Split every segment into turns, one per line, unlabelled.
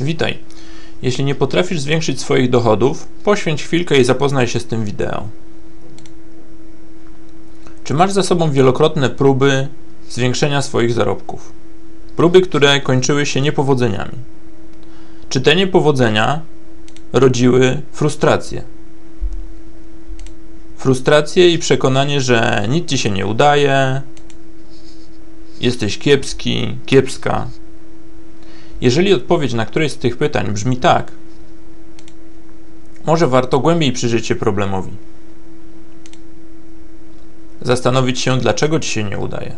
Witaj. Jeśli nie potrafisz zwiększyć swoich dochodów, poświęć chwilkę i zapoznaj się z tym wideo. Czy masz za sobą wielokrotne próby zwiększenia swoich zarobków? Próby, które kończyły się niepowodzeniami. Czy te niepowodzenia rodziły frustrację? Frustrację i przekonanie, że nic ci się nie udaje, jesteś kiepski, kiepska, jeżeli odpowiedź na któreś z tych pytań brzmi tak, może warto głębiej przyjrzeć się problemowi. Zastanowić się, dlaczego ci się nie udaje.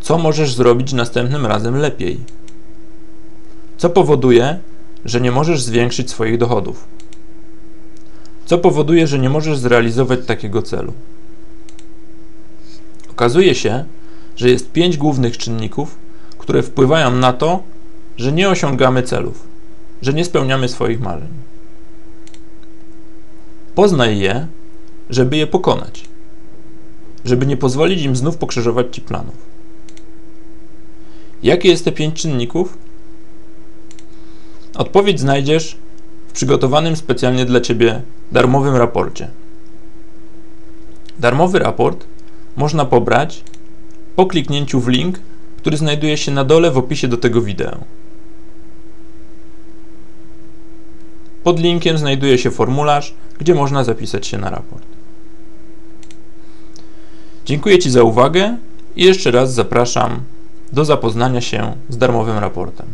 Co możesz zrobić następnym razem lepiej? Co powoduje, że nie możesz zwiększyć swoich dochodów? Co powoduje, że nie możesz zrealizować takiego celu? Okazuje się, że jest pięć głównych czynników, które wpływają na to, że nie osiągamy celów, że nie spełniamy swoich marzeń. Poznaj je, żeby je pokonać, żeby nie pozwolić im znów pokrzyżować ci planów. Jakie jest te pięć czynników? Odpowiedź znajdziesz w przygotowanym specjalnie dla Ciebie darmowym raporcie. Darmowy raport można pobrać po kliknięciu w link który znajduje się na dole w opisie do tego wideo. Pod linkiem znajduje się formularz, gdzie można zapisać się na raport. Dziękuję Ci za uwagę i jeszcze raz zapraszam do zapoznania się z darmowym raportem.